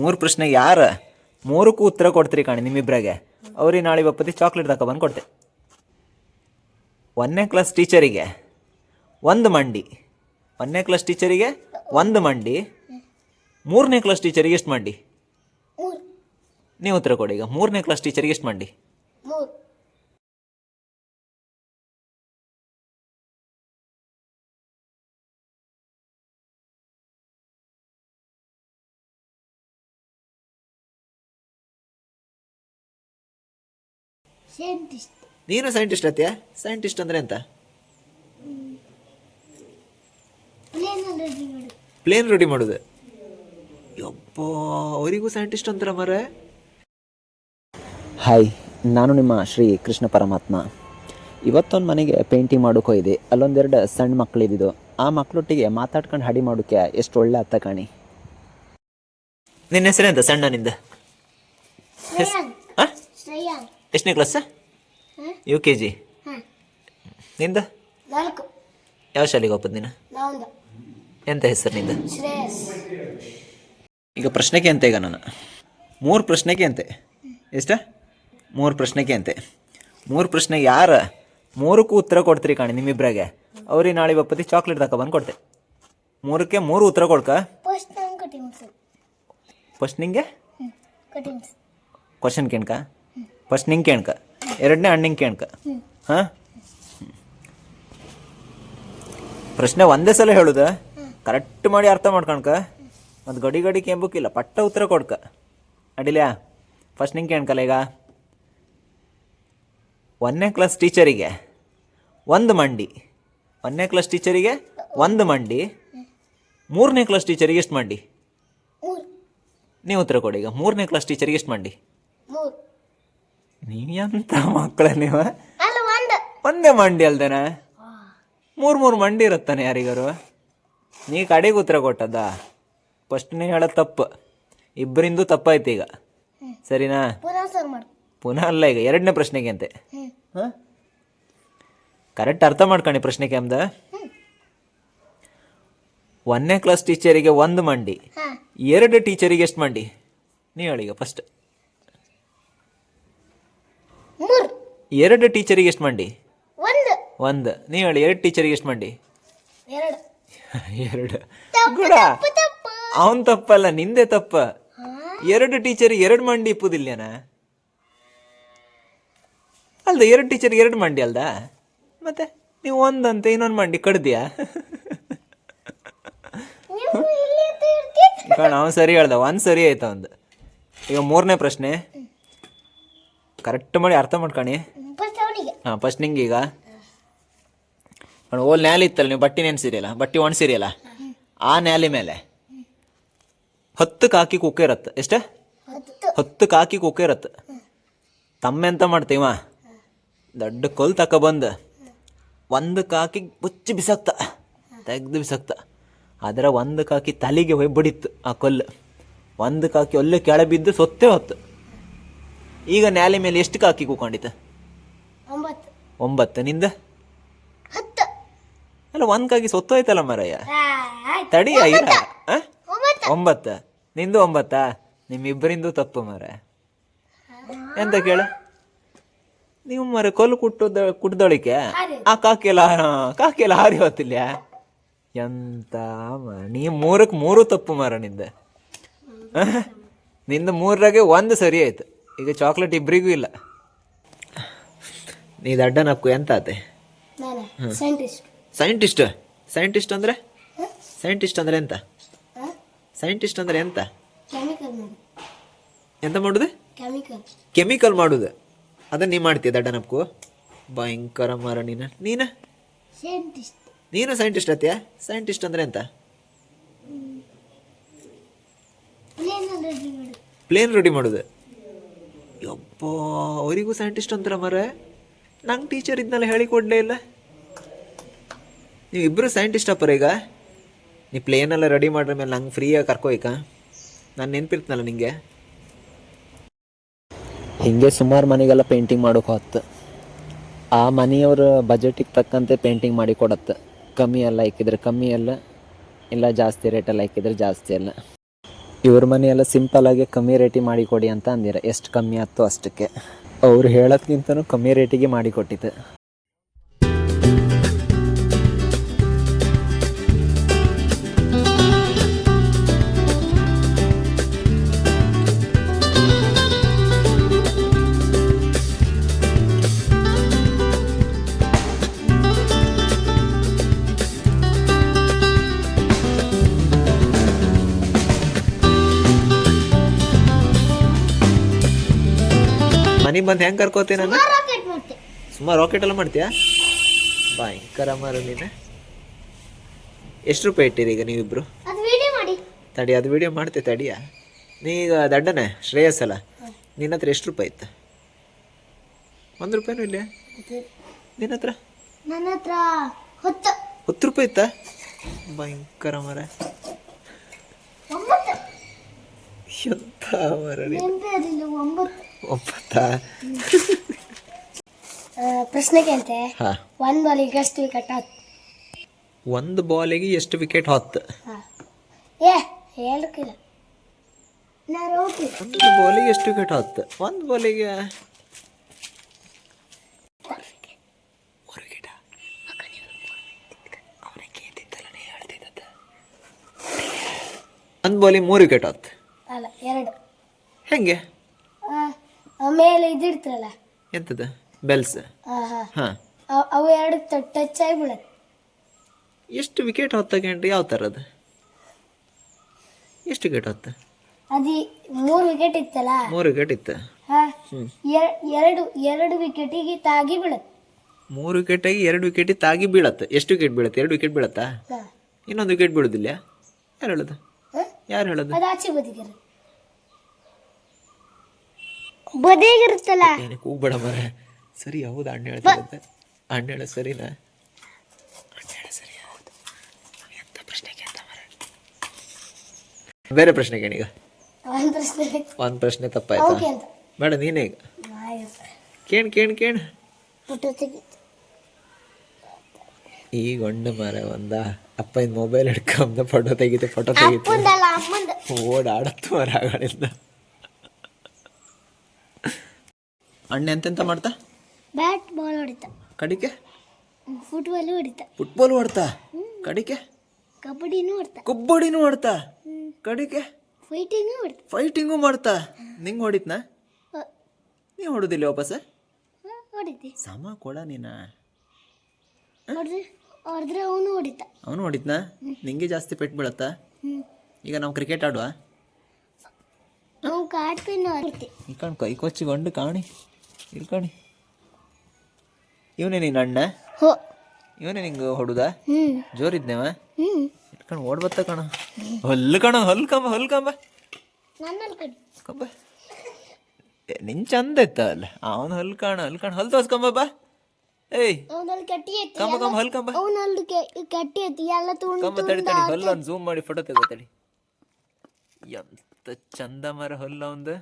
ಮೂರು ಪ್ರಶ್ನೆ ಯಾರು? ಮೂರಕ್ಕೂ ಉತ್ತರ ಕೊಡ್ತೀರಿ ಕಾಣಿ ನಿಮ್ಮಿಬ್ರಾಗೆ. ಅವ್ರಿಗೆ ನಾಳೆ ಬಪ್ಪತಿ ಚಾಕ್ಲೇಟ್ ತಗೊಬಂದು ಕೊಡ್ತೆ. ಒಂದನೇ ಕ್ಲಾಸ್ ಟೀಚರಿಗೆ ಒಂದು ಮಂಡಿ. ಒಂದನೇ ಕ್ಲಾಸ್ ಟೀಚರಿಗೆ ಒಂದು ಮಂಡಿ. ಮೂರನೇ ಕ್ಲಾಸ್ ಟೀಚರಿಗೆ ಎಷ್ಟು ಮಂಡಿ? ನೀವು ಉತ್ತರ ಕೊಡಿ ಈಗ. ಮೂರನೇ ಕ್ಲಾಸ್ ಟೀಚರಿಗೆ ಎಷ್ಟು ಮಂಡಿ? ಸೈಂಟಿಸ್ಟ್ ನೀನು ಸೈಂಟಿಸ್ಟ್ ಅತ್ಯಾ? ಸೈಂಟಿಸ್ಟ್ ಅಂದ್ರೆ ಎಂತ? ಪ್ಲೇನ್ ರೆಡಿ ಮಾಡು ಪ್ಲೇನ್ ರೆಡಿ ಮಾಡೋದು. ಯಪ್ಪ ಅವರಿಗೂ ಸೈಂಟಿಸ್ಟ್ ಅಂತಾರ ಮರ ಹಾಯ್ ನಾನು ನಿಮ್ಮ ಶ್ರೀ ಕೃಷ್ಣ ಪರಮಾತ್ಮ. ಇವತ್ತೊಂದು ಮನೆಗೆ ಪೇಂಟಿಂಗ್ ಮಾಡೋಕೆ ಇದೆ. ಅಲ್ಲೊಂದೆರಡು ಸಣ್ಣ ಮಕ್ಕಳಿದ್ದು ಆ ಮಕ್ಕಳೊಟ್ಟಿಗೆ ಮಾತಾಡ್ಕೊಂಡು ಹಡಿ ಮಾಡೋಕೆ ಎಷ್ಟು ಒಳ್ಳೆ ಅತ್ತ ಕಾಣಿ. ನಿನ್ನ ಹೆಸರೆಂತ ಸಣ್ಣನಿಂದ ಎಷ್ಟನೇ ಕ್ಲಾಸ್ ಯು ಕೆ ಜಿ ನಿಂದ? ನಾಲ್ಕು. ಯಾವ ಶಾಲೆಗೆ ಹೋಗ್ಬೋದು ನೀನು? ಎಂತ ಹೆಸರು ನಿಂದ? ಈಗ ಪ್ರಶ್ನೆಗೆ ಅಂತೆ ಈಗ ನಾನು. ಮೂರು ಪ್ರಶ್ನೆಗೆ ಅಂತೆ. ಎಷ್ಟ? ಮೂರು ಪ್ರಶ್ನೆಗೆ ಅಂತೆ. ಮೂರು ಪ್ರಶ್ನೆ ಯಾರ? ಮೂರಕ್ಕೂ ಉತ್ತರ ಕೊಡ್ತೀರಿ ಕಾಣಿ ನಿಮ್ಮಿಬ್ರಾಗೆ. ಅವ್ರಿಗೆ ನಾಳೆ ಬಪ್ಪತಿ ಚಾಕ್ಲೇಟ್ ತಗೊಬಂದು ಕೊಡ್ತೆ. ಮೂರಕ್ಕೆ ಮೂರು ಉತ್ತರ ಕೊಡ್ಕ? ಫಸ್ಟ್ ನಂಗೆ? ಕ್ವಶನ್ ಕೇಳ್ಕ? ಫಸ್ಟ್ ನಿಂಗೆ ಕೇಳ್ಕ. ಎರಡನೇ ಹಣ್ಣಿಂಗೆ ಕೇಳ್ಕ. ಹಾ? ಪ್ರಶ್ನೆ ಒಂದೇ ಸಲ ಹೇಳುದ? ಕರೆಕ್ಟ್ ಮಾಡಿ ಅರ್ಥ ಮಾಡ್ಕಣ್ಕ? ಮತ್ತು ಗಡಿ ಗಡಿ ಕೆಂಬಕ್ಕಿಲ್ಲ ಪಟ್ಟ ಉತ್ತರ ಕೊಡ್ಕ. ಅಡಿಲ್ಯಾ? ಫಸ್ಟ್ ನಿಂಗೆ ಕೇಳ್ಕಲ್ಲ ಈಗ. ಒಂದನೇ ಕ್ಲಾಸ್ ಟೀಚರಿಗೆ ಒಂದು ಮಂಡಿ. ಒಂದನೇ ಕ್ಲಾಸ್ ಟೀಚರಿಗೆ ಒಂದು ಮಂಡಿ. ಮೂರನೇ ಕ್ಲಾಸ್ ಟೀಚರಿಗೆ ಎಷ್ಟು ಮಂಡಿ? ನೀವು ಉತ್ತರ ಕೊಡಿ ಈಗ. ಮೂರನೇ ಕ್ಲಾಸ್ ಟೀಚರಿಗೆ ಎಷ್ಟು ಮಂಡಿ? ನೀವು ಎಂತ ಮಕ್ಕಳ ನೀವು ಒಂದು ಮಂಡಿ ಅಲ್ದೇನ? ಮೂರು ಮೂರು ಮಂಡಿ ಇರುತ್ತಾನೆ ಯಾರಿಗಾರು? ನೀ ಕಡೆಗೆ ಉತ್ತರ ಕೊಟ್ಟದ ಫಸ್ಟ್ ನೀ ಹೇಳ ತಪ್ಪು. ಇಬ್ಬರಿಂದು ತಪ್ಪಾಯ್ತು ಈಗ. ಸರಿನಾ? ಪುನಃ ಅಲ್ಲ ಈಗ ಎರಡನೇ ಪ್ರಶ್ನೆಗೆ ಅಂತೆ ಹಾಂ? ಕರೆಕ್ಟ್ ಅರ್ಥ ಮಾಡ್ಕೊಳ್ಳಿ ಪ್ರಶ್ನೆಗೆ ಅಂದ ಒಂದನೇ ಕ್ಲಾಸ್ ಟೀಚರಿಗೆ ಒಂದು ಮಂಡಿ. ಎರಡು ಟೀಚರಿಗೆ ಎಷ್ಟು ಮಂಡಿ? ನೀ ಹೇಳಿ ಈಗ ಫಸ್ಟ್ ಮೂರು ಎರಡು ಟೀಚರಿಗೆ ಎಷ್ಟು ಮಂಡಿ? ಒಂದು. ಒಂದು. ನೀವು ಹೇಳಿ ಎರಡು ಟೀಚರಿಗೆ ಎಷ್ಟು ಮಂಡಿ? ಎರಡು. ಎರಡು. ಗುಡ! ಅವನ್ ತಪ್ಪಲ್ಲ ನಿಂದೆ ತಪ್ಪ. ಎರಡು ಟೀಚರ್ ಎರಡು ಮಂಡಿ ಇಪ್ಪುದಿಲ್ಲೇನ? ಅಲ್ದ ಎರಡು ಟೀಚರ್ ಎರಡು ಮಂಡಿ ಅಲ್ದ? ಮತ್ತೆ ನೀವು ಒಂದಂತೆ ಇನ್ನೊಂದು ಮಂಡಿ ಕಡ್ದಿಯಾ? ಕಣ ಅವ್ನು ಸರಿ ಹೇಳ್ದ ಒಂದು ಸರಿ ಆಯ್ತು ಒಂದು ಈಗ ಮೂರನೇ ಪ್ರಶ್ನೆ. ಕರೆಕ್ಟ್ ಮಾಡಿ ಅರ್ಥ ಮಾಡ್ಕಣಿ. ಹಾಂ ಫಸ್ಟ್ ನಿಂಗೆ ಈಗ ಓಲ್ ನ್ಯಾಲಿ ಇತ್ತಲ್ಲ, ನೀವು ಬಟ್ಟೆ ನೆನ್ಸಿರಿಯಲ್ಲ ಬಟ್ಟೆ ಒಣಸಿರಿಯಲ್ಲ ಆ ನ್ಯಾಲಿ ಮೇಲೆ? ಹತ್ತು ಕಾಕಿ ಕುಕ್ಕೆ ಇರತ್ತೆ. ಎಷ್ಟೇ? ಹತ್ತು ಕಾಕಿ ಕುಕ್ಕೆ ಇರತ್ತೆ. ತಮ್ಮ ಎಂತ ಮಾಡ್ತೀವ ದೊಡ್ಡ ಕೊಲ್ ತಕೊಬಂದು ಒಂದು ಕಾಕಿ ಬುಚ್ಚಿ ಬಿಸಾಕ್ತ. ತೆಗ್ದು ಬಿಸಾಕ್ತ. ಅದರ ಒಂದು ಕಾಕಿ ತಲೆಗೆ ಹೋಗಿ ಬಿಡಿತ್ತು ಆ ಕೊಲ್ಲು. ಒಂದು ಕಾಕಿ ಒಲ್ಲೆ ಕೆಳ ಬಿದ್ದು ಸೊತ್ತೆ ಹೊತ್ತು. ಈಗ ನ್ಯಾಲಿ ಮೇಲೆ ಎಷ್ಟು ಕಾಕಿ ಕೂಕೊಂಡಿತ್ತು ಒಂಬತ್ತು. ಒಂಬತ್ತು ನಿಂದ? ಹತ್ತು. ಅಲ್ಲ ಒಂದ್ ಕಾಕಿ ಸೊತ್ತೋಯ್ತಲ್ಲ ಮರಯ್ಯ. ತಡಿ ಆ? ಒಂಬತ್ತು. ನಿಂದು ಒಂಬತ್ತಾ? ನಿಮ್ಮಿಬ್ಬರಿಂದು ತಪ್ಪು ಮರ ಎಂತ ಕೇಳ? ನೀವು ಮರ ಕೊಲ್ಲು ಕುಟ್ಟ ಕುಟ್ಟದೊಳಿಕೆ ಆ ಕಾಕಿ ಎಲ್ಲ ಕಾಕಿ ಎಲ್ಲ ಹಾರಿ ಹೊತ್ತಿಲ್ಲ ಎಂತ ನೀ ಮೂರಕ್ಕೆ ಮೂರು ತಪ್ಪು ಮರ ನಿಂದ. ನಿಂದು ನಿಂದ ಮೂರರಾಗೆ ಒಂದು ಸರಿ ಆಯ್ತು. ಈಗ ಚಾಕ್ಲೇಟ್ ಇಬ್ಬರಿಗೂ ಇಲ್ಲ. ನೀ ದಡ್ಡ ನಕ್ಕು ಎಂತ ಆತೆ ಸೈಂಟಿಸ್ಟ್ ಸೈಂಟಿಸ್ಟ್ ಸೈಂಟಿಸ್ಟ್ ಅಂದ್ರೆ? ಸೈಂಟಿಸ್ಟ್ ಅಂದ್ರೆ ಎಂತ? ಸೈಂಟಿಸ್ಟ್ ಅಂದ್ರೆ ಎಂತ? ಎಂತ ಮಾಡುದು? ಕೆಮಿಕಲ್ ಮಾಡುದು. ಅದನ್ನ ನೀ ಮಾಡ್ತೀಯ ದಡ್ಡನಪ್ಪು ಭಯಂಕರ ಮರ ನೀನ. ನೀನ? ಸೈಂಟಿಸ್ಟ್ ನೀನು ಸೈಂಟಿಸ್ಟ್ ಅತ್ಯಾ ಸೈಂಟಿಸ್ಟ್ ಅಂದ್ರೆ ಎಂತ? ಪ್ಲೇನ್ ರೆಡಿ ಮಾಡು ಪ್ಲೇನ್ ರೆಡಿ ಮಾಡುದು. ಯಪ್ಪ ಅವರಿಗೂ ಸೈಂಟಿಸ್ಟ್ ಅಂತಾರ ಮರ ನಂಗೆ ಟೀಚರ್ ಇದ್ನಲ್ಲ ಹೇಳಿಕೊಡ್ಲೇ ಇಲ್ಲ. ನೀವು ಇಬ್ಬರು ಸೈಂಟಿಸ್ಟ್ ಅಪ್ಪರ ಈಗ? ನೀ ಪ್ಲೇನೆಲ್ಲ ರೆಡಿ ಮಾಡ್ರ ಮೇಲೆ ನಂಗೆ ಫ್ರೀಯಾಗಿ ಕರ್ಕೋಯ್ಕ ನಾನು ನೆನ್ಪಿರ್ತನಲ್ಲ ನಿಮಗೆ ಹಿಂಗೆ ಸುಮಾರು ಮನೆಗೆಲ್ಲ ಪೇಂಟಿಂಗ್ ಮಾಡೋಕೆ ಹೊತ್ತು ಆ ಮನೆಯವ್ರ ಬಜೆಟಿಗೆ ತಕ್ಕಂತೆ ಪೇಂಟಿಂಗ್ ಮಾಡಿ ಕೊಡತ್ತೆ ಕಮ್ಮಿ ಎಲ್ಲ ಇಕ್ಕಿದ್ರೆ ಕಮ್ಮಿ ಅಲ್ಲ, ಇಲ್ಲ ಜಾಸ್ತಿ ರೇಟೆಲ್ಲ ಇಕ್ಕಿದ್ರೆ ಜಾಸ್ತಿ ಎಲ್ಲ ಇವ್ರ ಮನೆಯೆಲ್ಲ ಆಗಿ ಕಮ್ಮಿ ರೇಟಿಗೆ ಮಾಡಿಕೊಡಿ ಅಂತ ಅಂದಿರ. ಎಷ್ಟು ಕಮ್ಮಿ ಆಯ್ತು ಅಷ್ಟಕ್ಕೆ. ಅವ್ರು ಹೇಳೋದ್ಕಿಂತನೂ ಕಮ್ಮಿ ರೇಟಿಗೆ ಮಾಡಿಕೊಟ್ಟಿದ್ದು. ಮನೆಗೆ ಬಂದು ಹೆಂಗೆ ಕರ್ಕೋತೀನಿ ನಾನು? ಸುಮಾರು ರಾಕೆಟ್ ಎಲ್ಲ ಮಾಡ್ತೀಯಾ? ಭಯಂಕರ ಮಾರ ನೀನು. ಎಷ್ಟು ರೂಪಾಯಿ ಇಟ್ಟಿರಿ ಈಗ ನೀವಿಬ್ರು? ತಡಿ ಅದು ವಿಡಿಯೋ ಮಾಡ್ತೀವಿ ತಡಿಯಾ? ನೀ ಈಗ ದಡ್ಡನೆ ಶ್ರೇಯಸ್ ಅಲ್ಲ. ನಿನ್ನ ಹತ್ರ ಎಷ್ಟು ರೂಪಾಯಿ ಇತ್ತು? ಒಂದು ರೂಪಾಯಿನೂ ಇಲ್ಲ ನಿನ್ನ ಹತ್ರ? ನನ್ನ ಹತ್ರ ಹೊತ್ತು. ಹತ್ತು ರೂಪಾಯಿ ಇತ್ತಾ? ಭಯಂಕರ ಮರ. ಎಂತ ಮರ ಒಂಬತ್ತು. ಒಪ್ಪತ್ತಾ ಆ, ಪ್ರಶ್ನೆ ಕೇಳ್ತೆ ಒಂದು ಬಾಲಿಗೆ ಎಷ್ಟು ವಿಕೆಟ್ ಆತ್ ಒಂದು ಬಾಲಿಗೆ ಎಷ್ಟು ವಿಕೆಟ್ ಹೊತ್ತು ಏ ಹೇಳಕ್ಕಿಲ್ಲ ನಾ ರೋಟಿ ಒಂದು ಬಾಲಿಗೆ ಎಷ್ಟು ವಿಕೆಟ್ ಹೊತ್ತು ಒಂದು ಬಾಲಿಗೆ ಒಂದು ಬಾಲಿಗೆ. ಮೂರು ವಿಕೆಟ್ ಹೊತ್ತು ಅಲ್ಲ ಎರಡು. ಹೆಂಗೆ? ಆಮೇಲೆ ಇದಿರ್ತಲ್ಲ ಎಂತದ ಬೆಲ್ಸ್ ಹಾ ಅವು ಎರಡು ಟಚ್ ಆಗಿ ಬೀಳತ್ತೆ. ಎಷ್ಟು ವಿಕೆಟ್ ಹೊತ್ತಕೊಂಡ್ರೆ ಯಾವ ಥರ ಅದು ಎಷ್ಟು ವಿಕೆಟ್ ಹೊತ್ತ? ಅದು ಮೂರು ವಿಕೆಟ್ ಇತ್ತಲ್ಲ? ಮೂರು ವಿಕೆಟ್ ಇತ್ತ? ಹಾ. ಎರಡು ಎರಡು ವಿಕೆಟಿಗೆ ತಾಗಿ ಬೀಳತ್ತೆ. ಮೂರು ವಿಕೆಟಾಗಿ ಎರಡು ವಿಕೆಟ್ ತಾಗಿ ಬೀಳತ್ತೆ. ಎಷ್ಟು ವಿಕೆಟ್ ಬೀಳತ್ತೆ? ಎರಡು ವಿಕೆಟ್ ಬೀಳತ್ತಾ? ಇನ್ನೊಂದು ವಿಕೆಟ್ ಬೀಳುದಿಲ್ಲ? ಯಾರು ಹೇಳೋದು? ಯಾರು ಹೇಳೋದು? ಅದು ಆಚೆ ಬದಿಗಿರ ಬದಿಗಿರುತ್ತಲ್ಲ? ಏನಕ್ಕೆ ಹೋಗ್ಬೇಡ ಮರ ಸರಿ ಹೌದು ಅಣ್ಣ ಹೇಳ್ತಿರುತ್ತೆ ಅಣ್ಣ ಹೇಳ ಸರಿನಾ? ಅಣ್ಣ ಹೇಳ ಸರಿ ಹೌದು. ಎಂತ ಪ್ರಶ್ನೆ ಕೇಳ್ತ ಮರ ಬೇರೆ ಪ್ರಶ್ನೆ ಕೇಳೀಗ ಒಂದು ಪ್ರಶ್ನೆ. ಒಂದು ಪ್ರಶ್ನೆ ತಪ್ಪಾಯ್ತಾ? ಬೇಡ ನೀನೇ ಈಗ. ಕೇಣ್ ಕೇಣ್ ಕೇಣ್ ಫೋಟೋ ತೆಗಿ ಈ ಗಂಡ ಮರ ಒಂದ ಅಪ್ಪನ ಮೊಬೈಲ್ ಹಿಡ್ಕೊಂಡ ಫೋಟೋ ತೆಗಿತೆ ಫೋಟೋ ತೆಗಿತೆ. ಓಡಾಡತ್ತು ಮರ ಆಗಳಿಂದ. ಅಣ್ಣ ಎಂತೆಂತ ಮಾಡ್ತಾ? ಬ್ಯಾಟ್ ಬಾಲ್ ಹೊಡಿತ. ಕಡಿಕೆ? ಫುಟ್ಬಾಲ್ ಹೊಡಿತ. ಫುಟ್ಬಾಲ್ ಹೊಡ್ತಾ? ಕಡಿಕೆ? ಕಬಡ್ಡಿನೂ ಹೊಡ್ತಾ. ಕಬಡ್ಡಿನೂ ಹೊಡ್ತಾ? ಕಡಿಕೆ? ಫೈಟಿಂಗು ಹೊಡ್ತಾ. ಫೈಟಿಂಗು ಮಾಡ್ತಾ? ನಿಂಗೆ ಹೊಡಿತ್ನಾ? ನೀ ಹೊಡುದಿಲ್ಲ ವಾಪಸ್? ಹೊಡಿತಿ. ಸಮ ಕೊಡ ನೀನ. ಹೊಡೆದ್ರೆ ಅವನು ಹೊಡಿತ. ಅವನು ಹೊಡಿತ್ನಾ? ನಿಂಗೆ ಜಾಸ್ತಿ ಪೆಟ್ಟು ಬೀಳತ್ತಾ? ಈಗ ನಾವು ಕ್ರಿಕೆಟ್ ಆಡುವ? ನಾವು ಇಲ್ಕಂಡು ಕೈ ಕೊಚ್ಚಿಕೊಂಡು ಕಾಣಿ. ಇಲ್ಕಣಿ ಇವನೇ ನಿನ್ನ ಅಣ್ಣ? ಹೋ. ಇವನೇ ನಿಂಗೆ ಹೊಡುದಾ? ಜೋರಿದ್ನೇವ? ಹ್ಞೂ ಇಲ್ಕಂಡು ಓಡ್ ಬತ್ತ ಕಣ. ಹೊಲ್ಲು ಕಣ ಹೊಲ್ ಕಂಬ ಹೊಲ್ ಕಂಬ. ಕಂಬ. ನಿನ್ ಚಂದ ಇತ್ತ ಅಲ್ಲ. ಅವನು ಹೊಲ್ ಕಾಣ ಹೊಲ್ ಕಾಣ. ಹೊಲ್ ತೋರ್ಸ್ಕೊಂಬ ಬಾ. ಏಯ್. ಕಂಬ ಕಂಬ ಹೊಲ್ ಕಂಬ. ಕಟ್ಟಿ ಐತಿ ಎಲ್ಲ ತುಂಡು ಕಂಬ ತಡಿ ತಡಿ. ಹೊಲ್ ಒಂದು ಝೂಮ್ ಮಾಡಿ ಫೋಟೋ ತೆಗೋತಡಿ ಎಂತ ಚಂದ ಮರ ಹೊಲ್ಲ ಒಂದು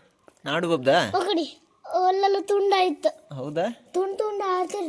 ನಾಡು ಬಬ್ದಾ? ಹೋಗಡಿ ಅಲ್ಲೆಲ್ಲ ತುಂಡಾಯ್ತು. ಹೌದಾ? ತುಂಡು ತುಂಡು ಆಡ್ತಿರ್